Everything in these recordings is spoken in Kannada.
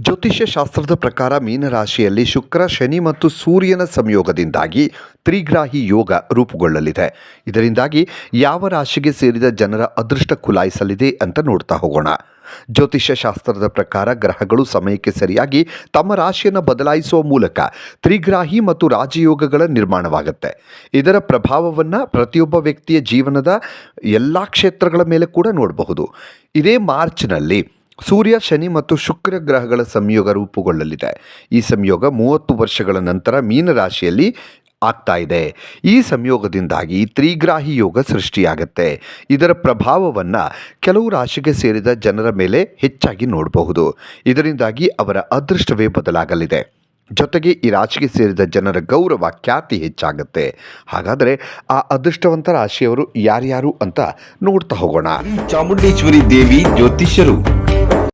ಜ್ಯೋತಿಷ್ಯ ಶಾಸ್ತ್ರದ ಪ್ರಕಾರ ಮೀನರಾಶಿಯಲ್ಲಿ ಶುಕ್ರ, ಶನಿ ಮತ್ತು ಸೂರ್ಯನ ಸಂಯೋಗದಿಂದಾಗಿ ತ್ರಿಗ್ರಾಹಿ ಯೋಗ ರೂಪುಗೊಳ್ಳಲಿದೆ. ಇದರಿಂದಾಗಿ ಯಾವ ರಾಶಿಗೆ ಸೇರಿದ ಜನರ ಅದೃಷ್ಟ ಕುಲಾಯಿಸಲಿದೆ ಅಂತ ನೋಡ್ತಾ ಹೋಗೋಣ. ಜ್ಯೋತಿಷ್ಯ ಶಾಸ್ತ್ರದ ಪ್ರಕಾರ ಗ್ರಹಗಳು ಸಮಯಕ್ಕೆ ಸರಿಯಾಗಿ ತಮ್ಮ ರಾಶಿಯನ್ನು ಬದಲಾಯಿಸುವ ಮೂಲಕ ತ್ರಿಗ್ರಾಹಿ ಮತ್ತು ರಾಜಯೋಗಗಳ ನಿರ್ಮಾಣವಾಗುತ್ತೆ. ಇದರ ಪ್ರಭಾವವನ್ನು ಪ್ರತಿಯೊಬ್ಬ ವ್ಯಕ್ತಿಯ ಜೀವನದ ಎಲ್ಲ ಕ್ಷೇತ್ರಗಳ ಮೇಲೆ ಕೂಡ ನೋಡಬಹುದು. ಇದೇ ಮಾರ್ಚ್ನಲ್ಲಿ ಸೂರ್ಯ, ಶನಿ ಮತ್ತು ಶುಕ್ರ ಗ್ರಹಗಳ ಸಂಯೋಗ ರೂಪುಗೊಳ್ಳಲಿದೆ. ಈ ಸಂಯೋಗ ಮೂವತ್ತು ವರ್ಷಗಳ ನಂತರ ಮೀನರಾಶಿಯಲ್ಲಿ ಆಗ್ತಾ ಇದೆ. ಈ ಸಂಯೋಗದಿಂದಾಗಿ ತ್ರಿಗ್ರಾಹಿ ಯೋಗ ಸೃಷ್ಟಿಯಾಗುತ್ತೆ. ಇದರ ಪ್ರಭಾವವನ್ನು ಕೆಲವು ರಾಶಿಗೆ ಸೇರಿದ ಜನರ ಮೇಲೆ ಹೆಚ್ಚಾಗಿ ನೋಡಬಹುದು. ಇದರಿಂದಾಗಿ ಅವರ ಅದೃಷ್ಟವೇ ಬದಲಾಗಲಿದೆ. ಜೊತೆಗೆ ಈ ರಾಶಿಗೆ ಸೇರಿದ ಜನರ ಗೌರವ ಖ್ಯಾತಿ ಹೆಚ್ಚಾಗುತ್ತೆ. ಹಾಗಾದರೆ ಆ ಅದೃಷ್ಟವಂತ ರಾಶಿಯವರು ಯಾರ್ಯಾರು ಅಂತ ನೋಡ್ತಾ ಹೋಗೋಣ. ಚಾಮುಂಡೇಶ್ವರಿ ದೇವಿ ಜ್ಯೋತಿಷ್ಯರು.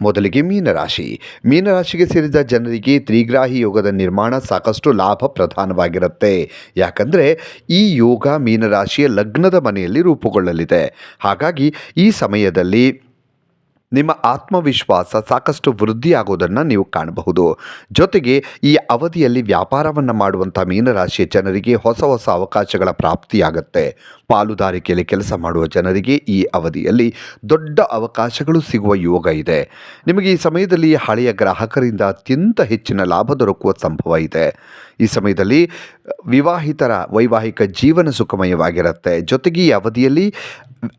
ಮೊದಲಿಗೆ ಮೀನರಾಶಿ. ಮೀನರಾಶಿಗೆ ಸೇರಿದ ಜನರಿಗೆ ತ್ರಿಗ್ರಾಹಿ ಯೋಗದ ನಿರ್ಮಾಣ ಸಾಕಷ್ಟು ಲಾಭ ಪ್ರಧಾನವಾಗಿರುತ್ತೆ. ಯಾಕಂದರೆ ಈ ಯೋಗ ಮೀನರಾಶಿಯ ಲಗ್ನದ ಮನೆಯಲ್ಲಿ ರೂಪುಗೊಳ್ಳಲಿದೆ. ಹಾಗಾಗಿ ಈ ಸಮಯದಲ್ಲಿ ನಿಮ್ಮ ಆತ್ಮವಿಶ್ವಾಸ ಸಾಕಷ್ಟು ವೃದ್ಧಿಯಾಗೋದನ್ನು ನೀವು ಕಾಣಬಹುದು. ಜೊತೆಗೆ ಈ ಅವಧಿಯಲ್ಲಿ ವ್ಯಾಪಾರವನ್ನು ಮಾಡುವಂಥ ಮೀನರಾಶಿಯ ಜನರಿಗೆ ಹೊಸ ಹೊಸ ಅವಕಾಶಗಳ ಪ್ರಾಪ್ತಿಯಾಗುತ್ತೆ. ಪಾಲುದಾರಿಕೆಯಲ್ಲಿ ಕೆಲಸ ಮಾಡುವ ಜನರಿಗೆ ಈ ಅವಧಿಯಲ್ಲಿ ದೊಡ್ಡ ಅವಕಾಶಗಳು ಸಿಗುವ ಯೋಗ ಇದೆ. ನಿಮಗೆ ಈ ಸಮಯದಲ್ಲಿ ಹಳೆಯ ಗ್ರಾಹಕರಿಂದ ಅತ್ಯಂತ ಹೆಚ್ಚಿನ ಲಾಭ ದೊರಕುವ ಸಂಭವ ಇದೆ. ಈ ಸಮಯದಲ್ಲಿ, ವಿವಾಹಿತರ ವೈವಾಹಿಕ ಜೀವನ ಸುಖಮಯವಾಗಿರುತ್ತೆ. ಜೊತೆಗೆ ಈ ಅವಧಿಯಲ್ಲಿ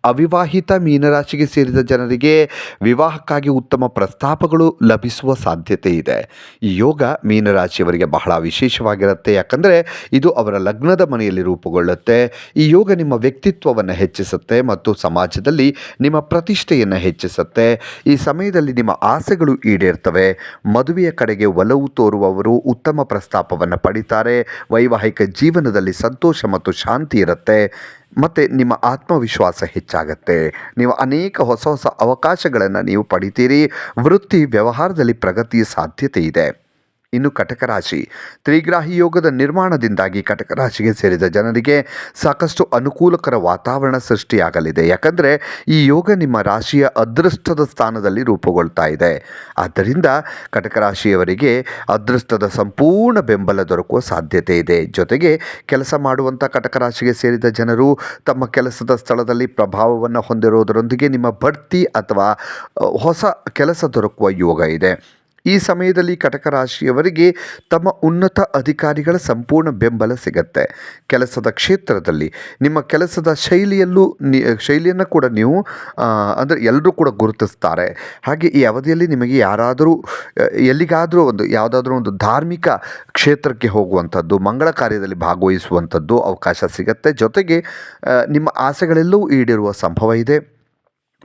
ಅವಿವಾಹಿತ ಮೀನರಾಶಿಗೆ ಸೇರಿದ ಜನರಿಗೆ ವಿವಾಹಕ್ಕಾಗಿ ಉತ್ತಮ ಪ್ರಸ್ತಾಪಗಳು ಲಭಿಸುವ ಸಾಧ್ಯತೆ ಇದೆ. ಈ ಯೋಗ ಮೀನರಾಶಿಯವರಿಗೆ ಬಹಳ ವಿಶೇಷವಾಗಿರುತ್ತೆ. ಯಾಕಂದರೆ ಇದು ಅವರ ಲಗ್ನದ ಮನೆಯಲ್ಲಿ ರೂಪುಗೊಳ್ಳುತ್ತೆ. ಈ ಯೋಗ ನಿಮ್ಮ ವ್ಯಕ್ತಿತ್ವವನ್ನು ಹೆಚ್ಚಿಸುತ್ತೆ ಮತ್ತು ಸಮಾಜದಲ್ಲಿ ನಿಮ್ಮ ಪ್ರತಿಷ್ಠೆಯನ್ನು ಹೆಚ್ಚಿಸುತ್ತೆ. ಈ ಸಮಯದಲ್ಲಿ ನಿಮ್ಮ ಆಸೆಗಳು ಈಡೇರ್ತವೆ. ಮದುವೆಯ ಕಡೆಗೆ ಒಲವು ತೋರುವವರು ಉತ್ತಮ ಪ್ರಸ್ತಾಪವನ್ನು ಪಡಿತಾರೆ. ವೈವಾಹಿಕ ಜೀವನದಲ್ಲಿ ಸಂತೋಷ ಮತ್ತು ಶಾಂತಿ ಇರುತ್ತೆ. ಮತ್ತು ನಿಮ್ಮ ಆತ್ಮವಿಶ್ವಾಸ ಹೆಚ್ಚಾಗತ್ತೆ. ನೀವು ಅನೇಕ ಹೊಸ ಹೊಸ ಅವಕಾಶಗಳನ್ನು ನೀವು ಪಡಿತೀರಿ. ವೃತ್ತಿ ವ್ಯವಹಾರದಲ್ಲಿ ಪ್ರಗತಿಯ ಸಾಧ್ಯತೆ ಇದೆ. ಇನ್ನು ಕಟಕ ರಾಶಿ ತ್ರಿಗ್ರಾಹಿ ಯೋಗದ ನಿರ್ಮಾಣದಿಂದಾಗಿ ಕಟಕ ರಾಶಿಗೆ ಸೇರಿದ ಜನರಿಗೆ ಸಾಕಷ್ಟು ಅನುಕೂಲಕರ ವಾತಾವರಣ ಸೃಷ್ಟಿಯಾಗಲಿದೆ. ಯಾಕಂದರೆ ಈ ಯೋಗ ನಿಮ್ಮ ರಾಶಿಯ ಅದೃಷ್ಟದ ಸ್ಥಾನದಲ್ಲಿ ರೂಪುಗೊಳ್ತಾ ಇದೆ. ಆದ್ದರಿಂದ ಕಟಕ ರಾಶಿಯವರಿಗೆ ಅದೃಷ್ಟದ ಸಂಪೂರ್ಣ ಬೆಂಬಲ ದೊರಕುವ ಸಾಧ್ಯತೆ ಇದೆ. ಜೊತೆಗೆ ಕೆಲಸ ಮಾಡುವಂಥ ಕಟಕ ರಾಶಿಗೆ ಸೇರಿದ ಜನರು ತಮ್ಮ ಕೆಲಸದ ಸ್ಥಳದಲ್ಲಿ ಪ್ರಭಾವವನ್ನು ಹೊಂದಿರುವುದರೊಂದಿಗೆ ನಿಮ್ಮ ಬಡ್ತಿ ಅಥವಾ ಹೊಸ ಕೆಲಸ ದೊರಕುವ ಯೋಗ ಇದೆ. ಈ ಸಮಯದಲ್ಲಿ ಕಟಕ ರಾಶಿಯವರಿಗೆ ತಮ್ಮ ಉನ್ನತ ಅಧಿಕಾರಿಗಳ ಸಂಪೂರ್ಣ ಬೆಂಬಲ ಸಿಗತ್ತೆ. ಕೆಲಸದ ಕ್ಷೇತ್ರದಲ್ಲಿ ನಿಮ್ಮ ಕೆಲಸದ ಶೈಲಿಯಲ್ಲೂ ನಿ, ಶೈಲಿಯನ್ನು ಕೂಡ ನೀವು ಅಂದರೆ ಎಲ್ಲರೂ ಕೂಡ ಗುರುತಿಸ್ತಾರೆ. ಹಾಗೆ ಈ ಅವಧಿಯಲ್ಲಿ ನಿಮಗೆ ಯಾರಾದರೂ ಎಲ್ಲಿಗಾದರೂ ಒಂದು, ಯಾವುದಾದ್ರೂ ಒಂದು ಧಾರ್ಮಿಕ ಕ್ಷೇತ್ರಕ್ಕೆ ಹೋಗುವಂಥದ್ದು, ಮಂಗಳ ಕಾರ್ಯದಲ್ಲಿ ಭಾಗವಹಿಸುವಂಥದ್ದು ಅವಕಾಶ ಸಿಗತ್ತೆ. ಜೊತೆಗೆ ನಿಮ್ಮ ಆಸೆಗಳೆಲ್ಲವೂ ಈಡೇರುವ ಸಂಭವ ಇದೆ.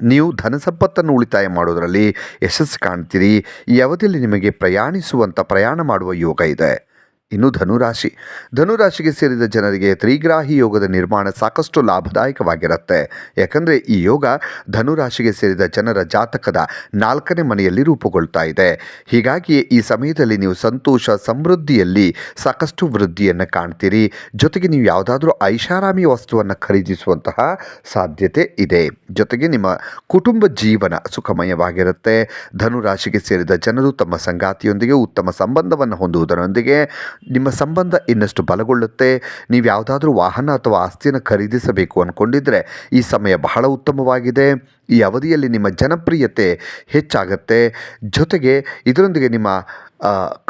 ನೀವು ಧನ ಸಂಪತ್ತನ್ನು ಉಳಿತಾಯ ಮಾಡೋದರಲ್ಲಿ ಯಶಸ್ಸು ಕಾಣ್ತೀರಿ. ಈ ಅವಧಿಯಲ್ಲಿ ನಿಮಗೆ ಪ್ರಯಾಣಿಸುವಂಥ ಪ್ರಯಾಣ ಮಾಡುವ ಯೋಗ ಇದೆ. ಇನ್ನು ಧನುರಾಶಿ. ಧನುರಾಶಿಗೆ ಸೇರಿದ ಜನರಿಗೆ ತ್ರಿಗ್ರಾಹಿ ಯೋಗದ ನಿರ್ಮಾಣ ಸಾಕಷ್ಟು ಲಾಭದಾಯಕವಾಗಿರುತ್ತೆ. ಯಾಕಂದರೆ ಈ ಯೋಗ ಧನುರಾಶಿಗೆ ಸೇರಿದ ಜನರ ಜಾತಕದ ನಾಲ್ಕನೇ ಮನೆಯಲ್ಲಿ ರೂಪುಗೊಳ್ತಾ ಇದೆ. ಹೀಗಾಗಿ ಈ ಸಮಯದಲ್ಲಿ ನೀವು ಸಂತೋಷ, ಸಮೃದ್ಧಿಯಲ್ಲಿ ಸಾಕಷ್ಟು ವೃದ್ಧಿಯನ್ನು ಕಾಣ್ತೀರಿ. ಜೊತೆಗೆ ನೀವು ಯಾವುದಾದ್ರೂ ಐಷಾರಾಮಿ ವಸ್ತುವನ್ನು ಖರೀದಿಸುವಂತಹ ಸಾಧ್ಯತೆ ಇದೆ. ಜೊತೆಗೆ ನಿಮ್ಮ ಕುಟುಂಬ ಜೀವನ ಸುಖಮಯವಾಗಿರುತ್ತೆ. ಧನುರಾಶಿಗೆ ಸೇರಿದ ಜನರು ತಮ್ಮ ಸಂಗಾತಿಯೊಂದಿಗೆ ಉತ್ತಮ ಸಂಬಂಧವನ್ನು ಹೊಂದುವುದರೊಂದಿಗೆ ನಿಮ್ಮ ಸಂಬಂಧ ಇನ್ನಷ್ಟು ಬಲಗೊಳ್ಳುತ್ತೆ. ನೀವು ಯಾವುದಾದ್ರೂ ವಾಹನ ಅಥವಾ ಆಸ್ತಿಯನ್ನು ಖರೀದಿಸಬೇಕು ಅಂದ್ಕೊಂಡಿದ್ರೆ ಈ ಸಮಯ ಬಹಳ ಉತ್ತಮವಾಗಿದೆ. ಈ ಅವಧಿಯಲ್ಲಿ ನಿಮ್ಮ ಜನಪ್ರಿಯತೆ ಹೆಚ್ಚಾಗತ್ತೆ. ಜೊತೆಗೆ ಇದರೊಂದಿಗೆ ನಿಮ್ಮ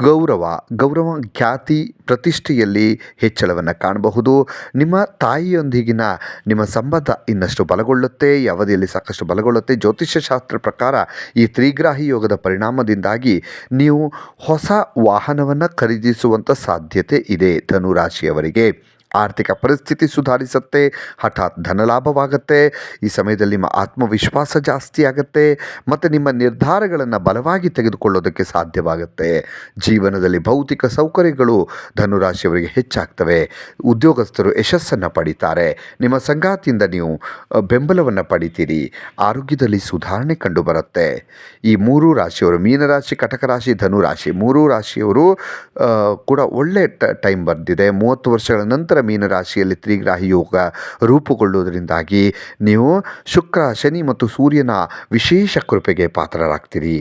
ಗೌರವ ಗೌರವ ಖ್ಯಾತಿ ಪ್ರತಿಷ್ಠೆಯಲ್ಲಿ ಹೆಚ್ಚಳವನ್ನು ಕಾಣಬಹುದು. ನಿಮ್ಮ ತಾಯಿಯೊಂದಿಗಿನ ನಿಮ್ಮ ಸಂಬಂಧ ಇನ್ನಷ್ಟು ಬಲಗೊಳ್ಳುತ್ತೆ, ಈ ಅವಧಿಯಲ್ಲಿ ಸಾಕಷ್ಟು ಬಲಗೊಳ್ಳುತ್ತೆ. ಜ್ಯೋತಿಷ್ಯಶಾಸ್ತ್ರ ಪ್ರಕಾರ ಈ ತ್ರಿಗ್ರಾಹಿ ಯೋಗದ ಪರಿಣಾಮದಿಂದಾಗಿ ನೀವು ಹೊಸ ವಾಹನವನ್ನು ಖರೀದಿಸುವಂಥ ಸಾಧ್ಯತೆ ಇದೆ ಧನುರಾಶಿಯವರಿಗೆ. ಆರ್ಥಿಕ ಪರಿಸ್ಥಿತಿ ಸುಧಾರಿಸುತ್ತೆ, ಹಠಾತ್ ಧನಲಾಭವಾಗುತ್ತೆ ಈ ಸಮಯದಲ್ಲಿ ನಿಮ್ಮ ಆತ್ಮವಿಶ್ವಾಸ ಜಾಸ್ತಿ ಆಗುತ್ತೆ, ಮತ್ತು ನಿಮ್ಮ ನಿರ್ಧಾರಗಳನ್ನು ಬಲವಾಗಿ ತೆಗೆದುಕೊಳ್ಳೋದಕ್ಕೆ ಸಾಧ್ಯವಾಗುತ್ತೆ. ಜೀವನದಲ್ಲಿ ಭೌತಿಕ ಸೌಕರ್ಯಗಳು ಧನುರಾಶಿಯವರಿಗೆ ಹೆಚ್ಚಾಗ್ತವೆ. ಉದ್ಯೋಗಸ್ಥರು ಯಶಸ್ಸನ್ನು ಪಡಿತಾರೆ. ನಿಮ್ಮ ಸಂಗಾತಿಯಿಂದ ನೀವು ಬೆಂಬಲವನ್ನು ಪಡಿತೀರಿ. ಆರೋಗ್ಯದಲ್ಲಿ ಸುಧಾರಣೆ ಕಂಡುಬರುತ್ತೆ. ಈ ಮೂರು ರಾಶಿಯವರು, ಮೀನರಾಶಿ ಕಟಕ ರಾಶಿ ಧನುರಾಶಿ, ಮೂರು ರಾಶಿಯವರು ಕೂಡ ಒಳ್ಳೆ ಟೈಮ್ ಬಂದಿದೆ. ಮೂವತ್ತು ವರ್ಷಗಳ ನಂತರ ಮೀನರಾಶಿಯಲ್ಲಿ ತ್ರಿಗ್ರಾಹಿ ಯೋಗ ರೂಪುಗೊಳ್ಳುವುದರಿಂದಾಗಿ ನೀವು ಶುಕ್ರ, ಶನಿ ಮತ್ತು ಸೂರ್ಯನ ವಿಶೇಷ ಕೃಪೆಗೆ ಪಾತ್ರರಾಗ್ತೀರಿ.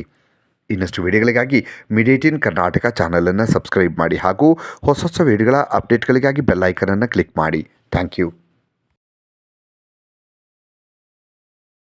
ಇನ್ನಷ್ಟು ವಿಡಿಯೋಗಳಿಗಾಗಿ ಮಿಡೇಟಿನ್ ಕರ್ನಾಟಕ ಚಾನಲನ್ನು ಸಬ್ಸ್ಕ್ರೈಬ್ ಮಾಡಿ ಹಾಗೂ ಹೊಸ ಹೊಸ ವಿಡಿಯೋಗಳ ಅಪ್ಡೇಟ್ಗಳಿಗಾಗಿ ಬೆಲ್ಲೈಕನನ್ನು ಕ್ಲಿಕ್ ಮಾಡಿ. Thank you.